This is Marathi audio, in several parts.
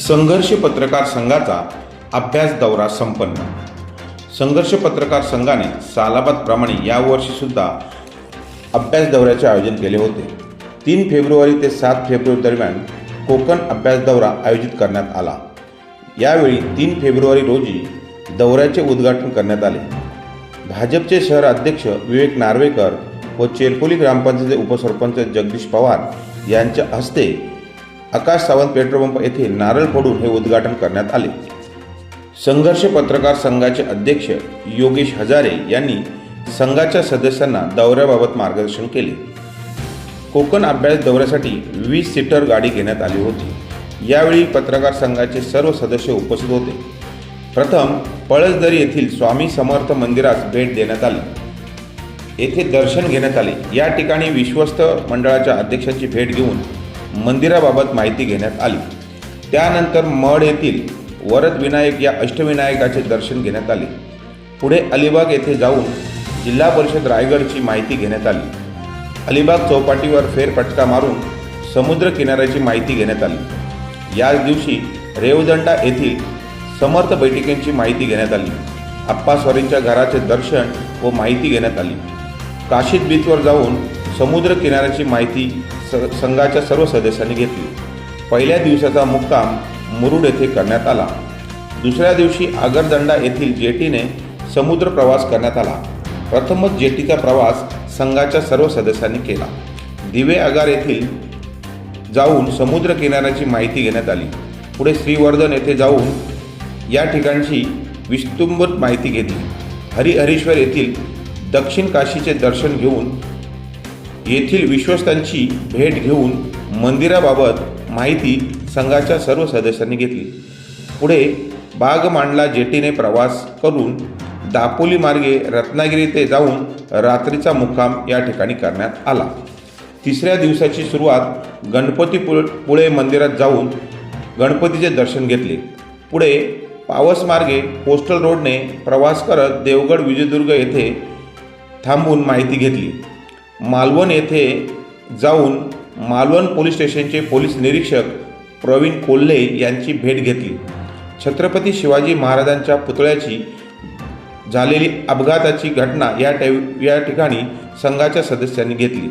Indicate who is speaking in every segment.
Speaker 1: संघर्ष पत्रकार संघाचा अभ्यास दौरा संपन्न. संघर्ष पत्रकार संघाने सालाबादप्रमाणे यावर्षीसुद्धा अभ्यास दौऱ्याचे आयोजन केले होते. तीन फेब्रुवारी ते सात फेब्रुवारी दरम्यान कोकण अभ्यास दौरा आयोजित करण्यात आला. यावेळी तीन फेब्रुवारी रोजी दौऱ्याचे उद्घाटन करण्यात आले. भाजपचे शहर अध्यक्ष विवेक नार्वेकर व चेरपोली ग्रामपंचायतीचे उपसरपंच जगदीश पवार यांच्या हस्ते आकाश सावंत पेट्रोल पंप येथे नारळ फोडून हे उद्घाटन करण्यात आले. संघर्ष पत्रकार संघाचे अध्यक्ष योगेश हजारे यांनी संघाच्या सदस्यांना दौऱ्याबाबत मार्गदर्शन केले. कोकण अभ्यास दौऱ्यासाठी वीस सीटर गाडी घेण्यात आली होती. यावेळी पत्रकार संघाचे सर्व सदस्य उपस्थित होते. प्रथम पळसदरी येथील स्वामी समर्थ मंदिरास भेट देण्यात आली. येथे दर्शन घेण्यात आले. या ठिकाणी विश्वस्त मंडळाच्या अध्यक्षांची भेट घेऊन मंदिराबाबत माहिती घेण्यात आली. त्यानंतर मड येथील वरद विनायक या अष्टविनायकाचे दर्शन घेण्यात आले. पुढे अलिबाग येथे जाऊन जिल्हा परिषद रायगडची माहिती घेण्यात आली. अलिबाग चौपाटीवर फेरफटका मारून समुद्र किनाऱ्याची माहिती घेण्यात आली. याच दिवशी रेवदंडा येथील समर्थ बैठकींची माहिती घेण्यात आली. आप्पास्वारींच्या घराचे दर्शन व माहिती घेण्यात आली. काशीद बीचवर जाऊन समुद्र किनाऱ्याची माहिती स संघाच्या सर्व सदस्यांनी घेतली. पहिल्या दिवसाचा मुक्काम मुरुड येथे करण्यात आला. दुसऱ्या दिवशी आगरदंडा येथील जेटीने समुद्र प्रवास करण्यात आला. प्रथमच जेटीचा प्रवास संघाच्या सर्व सदस्यांनी केला. दिवे आगार येथील जाऊन समुद्र किनाऱ्याची माहिती घेण्यात आली. पुढे श्रीवर्धन येथे जाऊन या ठिकाणची विस्तुंबत माहिती घेतली. हरिहरेश्वर येथील दक्षिण काशीचे दर्शन घेऊन येथील विश्वस्तांची भेट घेऊन मंदिराबाबत माहिती संघाच्या सर्व सदस्यांनी घेतली. पुढे बागमांडला जेटीने प्रवास करून दापोली मार्गे रत्नागिरी ते जाऊन रात्रीचा मुक्काम या ठिकाणी करण्यात आला. तिसऱ्या दिवसाची सुरुवात गणपती पुळे मंदिरात जाऊन गणपतीचे दर्शन घेतले. पुढे पावस मार्गे पोस्टल रोडने प्रवास करत देवगड विजयदुर्ग येथे थांबून माहिती घेतली. मालवण येथे जाऊन मालवण पोलीस स्टेशनचे पोलीस निरीक्षक प्रवीण कोल्हे यांची भेट घेतली. छत्रपती शिवाजी महाराजांच्या पुतळ्याची झालेली अपघाताची घटना या टॅ या ठिकाणी संघाच्या सदस्यांनी घेतली.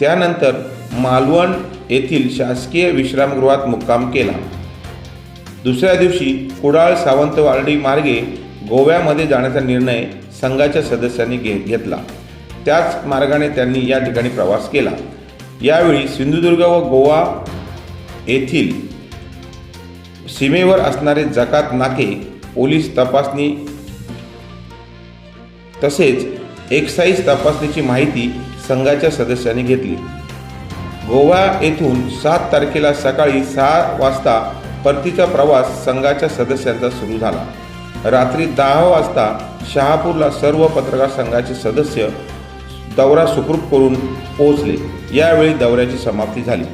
Speaker 1: त्यानंतर मालवण येथील शासकीय विश्रामगृहात मुक्काम केला. दुसऱ्या दिवशी कुडाळ सावंतवाडी मार्गे गोव्यामध्ये जाण्याचा निर्णय संघाच्या सदस्यांनी घे घेतला. त्याच मार्गाने त्यांनी या ठिकाणी प्रवास केला. यावेळी सिंधुदुर्ग व गोवा येथील सीमेवर असणारे जकात नाके पोलीस तपासणी तसेच एक्साईज तपासणीची माहिती संघाच्या सदस्यांनी घेतली. गोवा येथून सात तारखेला सकाळी सहा वाजता परतीचा प्रवास संघाच्या सदस्यांचा सुरू झाला. रात्री दहा वाजता शहापूरला सर्व पत्रकार संघाचे सदस्य दौरा सुखरूप करून पोहोचले. यावेळी दौऱ्याची समाप्ती झाली.